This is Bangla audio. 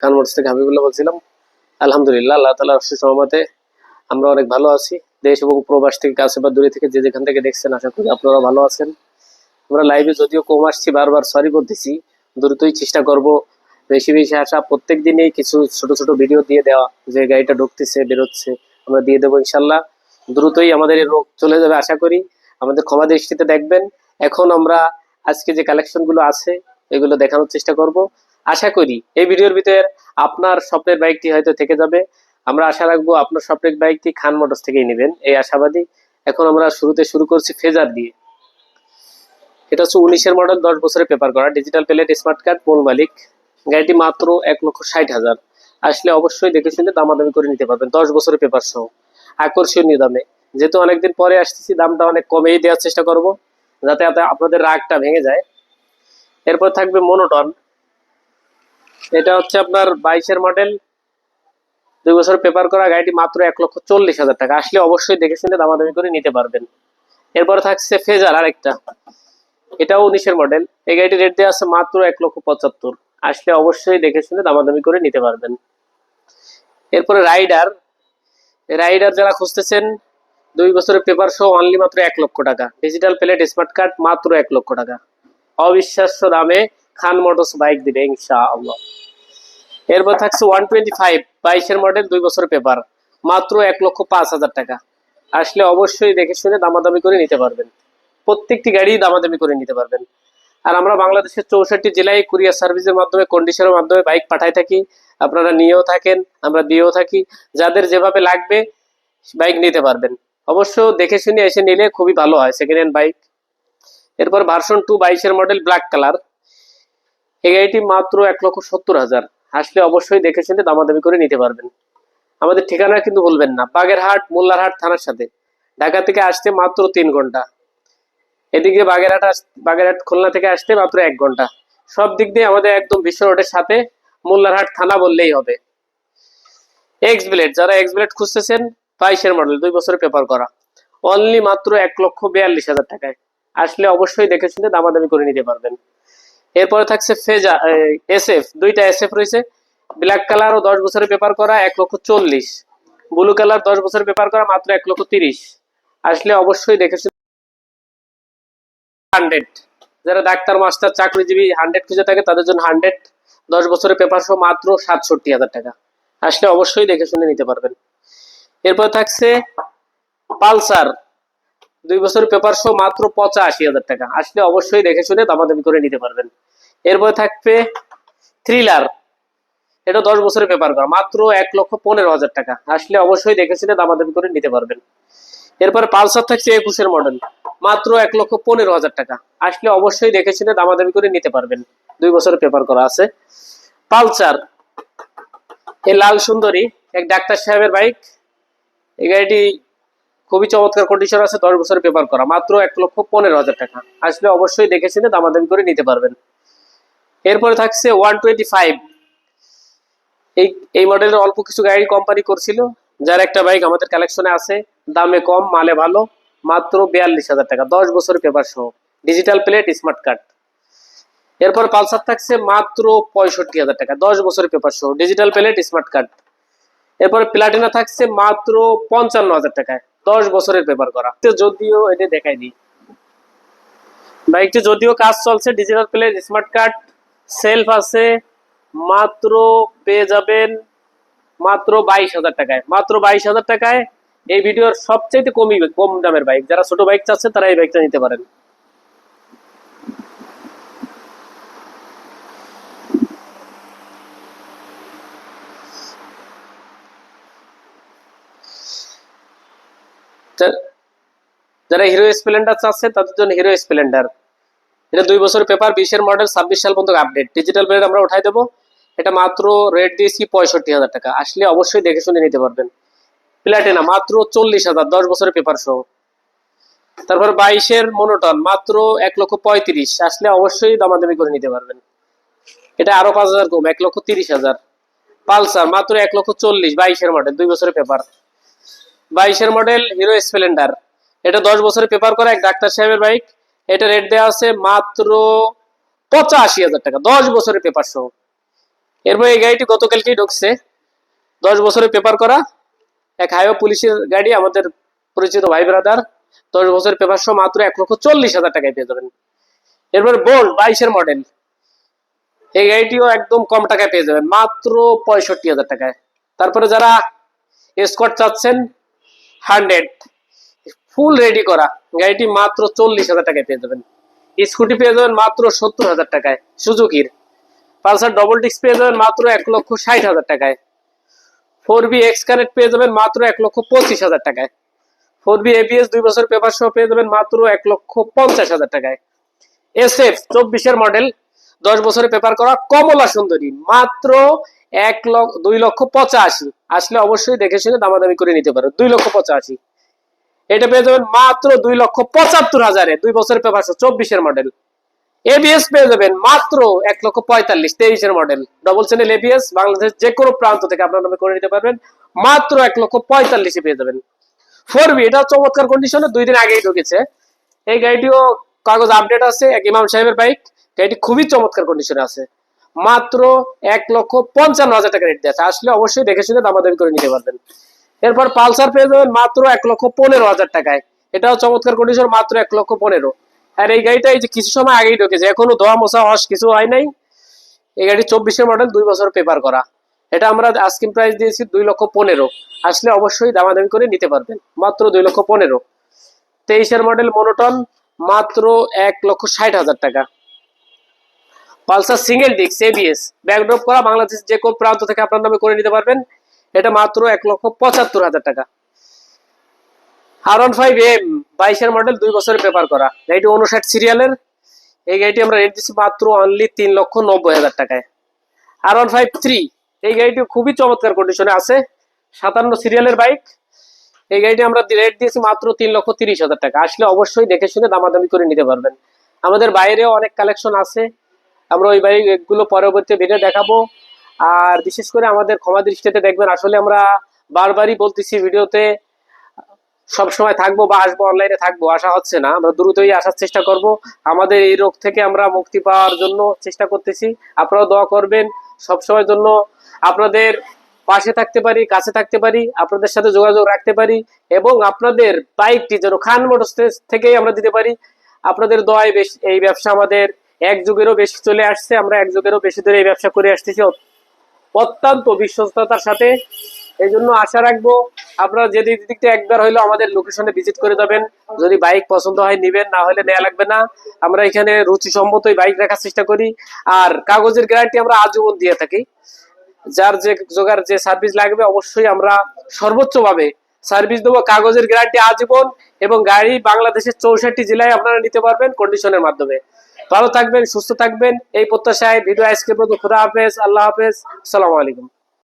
কানমোটস থেকে হাবিবুল্লাহ বলছিলাম, আলহামদুলিল্লাহ, আল্লাহ অশেষ সহমতে আমরা অনেক ভালো আছি। দেশ এবং প্রবাস থেকে কাছে বা দূরে থেকে যে যেখান থেকে দেখছেন, আশা করি আপনারা ভালো আছেন। আমরা লাইভে যদিও কম আসছি, বারবার সরি বলতেছি দ্রুতই চেষ্টা করব বেশি বেশি আসা। প্রত্যেক দিনই কিছু ছোট ছোট ভিডিও দিয়ে দেওয়া, যে গাড়িটা ঢুকতেছে, বেরোচ্ছে, আমরা দিয়ে দেবো ইনশাল্লাহ দ্রুতই আমাদের এই রোগ চলে যাবে, আশা করি। আমাদের ক্ষমা দৃষ্টিতে দেখবেন। এখন আমরা আজকে যে কালেকশনগুলো আছে, এগুলো দেখানোর চেষ্টা করব। আশা করি এই ভিডিওর ভিতরে আপনার স্বপ্নের বাইকটি হয়তো থেকে যাবে। আমরা আশা রাখব আপনার স্বপ্নের বাইকটি খান মোটরস থেকেই নেবেন। এই আশাবাদী। এখন আমরা শুরুতে শুরু করছি ফেজার দিয়ে। এটা হচ্ছে উনিশের মডেল, দশ বছরের পেপার করা। ডিজিটাল প্লেট স্মার্ট কার্ড মূল মালিক। গাড়িটি মাত্র এক লক্ষ ষাট হাজার। আসলে অবশ্যই দেখে শুনে দামাদামি করে নিতে পারবেন। দশ বছরের পেপার সহ। আকর্ষণীয় দামে। যেহেতু অনেকদিন পরে আসতেছি, দামটা অনেক কমেই দেওয়ার চেষ্টা করব। যাতে আপনাদের রাগটা ভেঙে যায়। এরপর থাকবে মনোটন এটা হচ্ছে আপনার বাইশের মডেল দুই বছর পেপার করা গাড়িটি মাত্র এক লক্ষ চল্লিশ হাজার টাকা। আসলে অবশ্যই দেখে শুনে দামাদামি করে নিতে পারবেন। এরপর থাকছে ফেজার আরেকটা। এটাও উনিশের মডেল এই গাড়িটি রেট দেওয়া আছে মাত্র এক লক্ষ পঁচাত্তর। আসলে অবশ্যই দেখে শুনে দামাদামি করে নিতে পারবেন। এরপরে রাইডার রাইডার যারা খুঁজতেছেন, দুই বছরের পেপার সহ অনলি মাত্র এক লক্ষ টাকা। ডিজিটাল প্লেট স্মার্ট কার্ড মাত্র এক লক্ষ টাকা। অবিশ্বাস্য দামে খান মোটরস বাইক দিবে, ইনশাআল্লাহ। এরপর থাকছে ওয়ান টোয়েন্টি ফাইভ, বাইশের মডেল, দুই বছর পেপার মাত্র এক লক্ষ পাঁচ হাজার টাকা। আসলে অবশ্যই দেখে শুনে দামাদামি করে নিতে পারবেন। প্রত্যেকটি গাড়ি দামাদামি করে নিতে পারবেন। আর আমরা বাংলাদেশের চৌষট্টি জেলায় কুরিয়ার সার্ভিসের মাধ্যমে কন্ডিশনের মাধ্যমে বাইক পাঠাই থাকি। আপনারা নিয়েও থাকেন, আমরা দিয়েও থাকি। যাদের যেভাবে লাগবে, বাইক নিতে পারবেন। অবশ্য দেখে শুনে এসে নিলে খুবই ভালো হয় সেকেন্ড হ্যান্ড বাইক। এরপর ভার্সন টু বাইশের মডেল ব্ল্যাক কালার এই গাড়িটি মাত্র এক লক্ষ সত্তর হাজার। আসলে অবশ্যই দেখে শুনে দামাদামি করে নিতে পারবেন। আমাদের ঠিকানা কিন্তু বলবেন না, বাগেরহাট, মোল্লারহাট থানার সাথে। ঢাকা থেকে আসতে মাত্র তিন ঘণ্টা। এদিকে বাগেরহাট বাগেরহাট খুলনা থেকে আসতে মাত্র এক ঘণ্টা। সব দিক দিয়ে আমাদের একদম বিশ্ব রোডের সাথে মোল্লারহাট থানা বললেই হবে। এক্স ব্লেড যারা এক্স ব্লেড খুঁজতেছেন, বাইশের মডেল দুই বছরের পেপার করা। অনলি মাত্র এক লক্ষ বিয়াল্লিশ হাজার টাকায়। আসলে অবশ্যই দেখে শুনে দামাদামি করে নিতে পারবেন। এরপরে থাকছে ফেজা এসএফ দুইটা এসএফ রয়েছে। ব্ল্যাক কালার ও দশ বছরের পেপার করা, এক লক্ষ চল্লিশ। ব্লু কালার দশ বছরের পেপার করা, মাত্র এক লক্ষ তিরিশ। আসলে অবশ্যই দেখে শুনে হান্ড্রেড যারা ডাক্তার, মাস্টার, চাকরিজীবী হান্ড্রেড খুঁজে থাকে, তাদের জন্য হান্ড্রেড দশ বছরের পেপার সহ মাত্র সাতষট্টি হাজার টাকা। আসলে অবশ্যই দেখে শুনে নিতে পারবেন। এরপর থাকছে পালসার। দুই বছরের পেপার সহ মাত্র পঁচাশি হাজার টাকা। আসলে অবশ্যই দেখে শুনে দামাদামি করে নিতে পারবেন। এরপর থাকবে থ্রিলার এটা দশ বছরের পেপার করা, মাত্র এক লক্ষ পনেরো হাজার টাকা। আসলে অবশ্যই দেখে শুনে দামাদামি করে নিতে পারবেন। এরপর পালসার থাকছে একুশের মডেল মাত্র এক লক্ষ পনেরো হাজার টাকা। আসলে অবশ্যই দেখে শুনে দামাদামি করে নিতে পারবেন। দুই বছরের পেপার করা আছে। পালসার এই লাল সুন্দরী, এক ডাক্তার সাহেবের বাইক এই গাড়িটি খুবই চমৎকার কন্ডিশন আছে, দশ বছরের পেপার করা, মাত্র এক লক্ষ পনেরো হাজার টাকা। আসলে অবশ্যই দেখেছিলেন দামাদামি করে নিতে পারবেন। এরপরে থাকছে ওয়ান টোয়েন্টি ফাইভ। এই এই মডেলের অল্প কিছু গাড়ি কোম্পানি করছিল, যার একটা বাইক আমাদের কালেকশনে আছে, দামে কম, মালে ভালো, মাত্র বিয়াল্লিশ হাজার টাকা, দশ বছরের পেপার সহ। ডিজিটাল প্লেট স্মার্ট কার্ড এরপর পালসার থাকছে মাত্র পঁয়ষট্টি হাজার টাকা, দশ বছরের পেপার সহ। ডিজিটাল প্লেট স্মার্ট কার্ড এরপর প্লাটিনা থাকছে মাত্র পঞ্চান্ন হাজার টাকায় দশ বছরের পেপার করা। যদিও এটা দেখায়নি। বাইকটি যদিও কাজ চলছে digital plate smart card self আছে, মাত্র পেয়ে যাবেন মাত্র বাইশ হাজার টাকায়। মাত্র বাইশ হাজার টাকায় এই ভিডিওর সবচেয়ে কমই, কম দামের বাইক। যারা ছোট বাইক চাচ্ছে, তারা এই বাইকটা নিতে পারেন। যারা হিরো স্প্লেন্ডার চাচ্ছে, তাদের জন্য হিরো স্প্লেন্ডার। এটা দুই বছর পেপার বিশের মডেল ছাব্বিশ সাল পর্যন্ত আপডেট ডিজিটাল প্লেট আমরা উঠাই দেবো। এটা মাত্র রেট দিয়েছি পঁয়ষট্টি হাজার টাকা। আসলে অবশ্যই দেখে শুনে নিতে পারবেন। প্লাটিনা মাত্র চল্লিশ হাজার, দশ বছরের পেপার সহ। তারপর বাইশের মনোটন মাত্র এক লক্ষ পঁয়ত্রিশ। আসলে অবশ্যই দামাদামি করে নিতে পারবেন। এটা আরও পাঁচ হাজার কম, এক লক্ষ তিরিশ হাজার। পালসার, মাত্র এক লক্ষ চল্লিশ, বাইশের মডেল দুই বছরের পেপার বাইশের মডেল হিরো স্প্লেন্ডার এটা দশ বছরের পেপার করা এক ডাক্তার সাহেবের বাইক এটা রেট দেওয়া আছে মাত্র পঁচাশি হাজার টাকা, দশ বছরের পেপার সহ। এরপর এই গাড়িটি গতকালকেই ঢুকছে। দশ বছরের পেপার করা, এক হাইওয়ে পুলিশের গাড়ি, আমাদের পরিচিত ভাই ব্রাদার দশ বছরের পেপার সহ মাত্র এক লক্ষ চল্লিশ হাজার টাকায় পেয়ে যাবেন। এরপর বোল্ট বাইশের মডেল এই গাড়িটিও একদম কম টাকায় পেয়ে যাবেন, মাত্র পঁয়ষট্টি হাজার টাকায়। তারপরে যারা স্কট চাচ্ছেন হান্ড্রেড ফুল রেডি করা। গাড়িটি মাত্র চল্লিশ হাজার টাকায় পেয়ে যাবেন। স্কুটি পেয়ে যাবেন মাত্র সত্তর হাজার টাকায়। সুজুকির। পালসার ডবল ডিস্ক পেয়ে যাবেন মাত্র এক লক্ষ ষাট হাজার টাকায়। ফোর বি এক্স কানেক্ট পেয়ে যাবেন মাত্র এক লক্ষ পঁচিশ হাজার টাকায়। ফোর বি এবিএস দুই বছর পেপার সহ পেয়ে যাবেন মাত্র এক লক্ষ পঞ্চাশ হাজার টাকায়। এস এফ চব্বিশের মডেল দশ বছরের পেপার করা কমলা সুন্দরী, মাত্র এক লক্ষ, দুই লক্ষ পঁচাশি। আসলে অবশ্যই দেখে শুনে দামাদামি করে নিতে পারো। দুই লক্ষ পঁচাশি। এটা পেয়ে যাবেন মাত্র দুই লক্ষ পঁচাত্তর হাজারে। দুই বছরের পেপার চব্বিশের মডেল এবিএস পেয়ে যাবেন মাত্র এক লক্ষ পঁয়তাল্লিশ, তেইশের model double channel ABS Bangladesh যে কোনো প্রান্ত থেকে আপনার নামে করে নিতে পারবেন। মাত্র এক লক্ষ পঁয়তাল্লিশে পেয়ে যাবেন। ফোর বি এটা চমৎকার কন্ডিশনে দুই দিন আগেই ঢুকেছে। এই গাড়িটিও কাগজ আপডেট আছে, এক ইমাম সাহেবের বাইক গাড়িটি খুবই চমৎকার কন্ডিশনে আছে। মাত্র এক লক্ষ পঞ্চান্ন হাজার টাকা রেট দিয়েছে আসলে অবশ্যই দেখে শুনে দামাদামি করে নিতে পারবেন। এরপর পালসার পেয়ে যাবেন মাত্র এক লক্ষ পনেরো হাজার টাকায়। এটাও চমৎকার কন্ডিশন মাত্র এক লক্ষ পনেরো। আর এই গাড়িটা এই যে কিছু সময় আগেই ঢুকেছে, এখনও ধোয়া মোছা হস কিছু হয় নাই। এই গাড়ি চব্বিশের মডেল দুই বছর পেপার করা। এটা আমরা আস্কিং প্রাইস দিয়েছি দুই লক্ষ পনেরো। আসলে অবশ্যই দামাদামি করে নিতে পারবেন, মাত্র দুই লক্ষ পনেরো। তেইশের মডেল মনোটন মাত্র এক লক্ষ ষাট হাজার টাকা। Pulsar single disc ABS backdrop করা বাংলাদেশ যে কোন প্রান্ত থেকে আপনার নামে করে নিতে পারবেন। এটা মাত্র এক লক্ষ পঁচাত্তর হাজার টাকা। আর ফাইভ এম বাইশের মডেল দুই বছরের পেপার করা। গাড়িটি সিরিয়ালের এই গাড়িটি আমরা রেট দিচ্ছি মাত্র অনলি তিন লক্ষ নব্বই হাজার টাকায়। ফাইভ থ্রি এই গাড়িটি খুবই চমৎকার কন্ডিশনে আছে। সাতান্ন সিরিয়ালের বাইক এই গাড়িটি আমরা রেট দিয়েছি মাত্র তিন লক্ষ তিরিশ হাজার টাকা। আসলে অবশ্যই দেখে শুনে দামাদামি করে নিতে পারবেন। আমাদের বাইরেও অনেক কালেকশন আছে। আমরা ওই বাইকগুলো পরবর্তী ভিডিও দেখাবো। আর বিশেষ করে আমাদের ক্ষমা দৃষ্টিতে দেখবেন, আসলে আমরা বারবারই বলতেছি ভিডিওতে, সব সময় থাকব বা আসব অনলাইনে থাকব আসা হচ্ছে না। আমরা দ্রুতই আসার চেষ্টা করব। আমাদের এই রোগ থেকে আমরা মুক্তি পাওয়ার জন্য চেষ্টা করতেছি। আপনারাও দোয়া করবেন, সব সময়ের জন্য আপনাদের পাশে থাকতে পারি, কাছে থাকতে পারি, আপনাদের সাথে যোগাযোগ রাখতে পারি, এবং আপনাদের বাইকটি যেন খান মোটরস থেকেই আমরা দিতে পারি। আপনাদের দোয়ায় বেশ, এই ব্যবসা আমাদের এক যুগেরও বেশি চলে আসছে, আমরা এক যুগেরও বেশি ধরে এই ব্যবসা করে আসতেছি। অত্যন্ত বিশ্বস্ততার সাথে। এই জন্য আশা রাখব আপনারা যে দিক দিকটা একবার হইল আমাদের লোকেশনে ভিজিট করে যাবেন। যদি বাইক পছন্দ হয় নিবেন, না হলে নেওয়া লাগবে না। আমরা এখানে রুচি রুচিসম্মতই বাইক রাখার চেষ্টা করি। আর কাগজের গ্যারান্টি আমরা আজীবন দিয়ে থাকি। যার যে জোগাড় যে সার্ভিস লাগবে, অবশ্যই আমরা সর্বোচ্চ ভাবে সার্ভিস দেবো কাগজের গ্যারান্টি আজীবন এবং গাড়ি বাংলাদেশের চৌষট্টি জেলায় আপনারা নিতে পারবেন কন্ডিশনের মাধ্যমে। ভালো থাকবেন, সুস্থ থাকবেন। এই প্রত্যাশায় ভিডিও আজকে পর্যন্ত খুদা হাফেজ, আল্লাহ হাফেজ। আসসালামু আলাইকুম।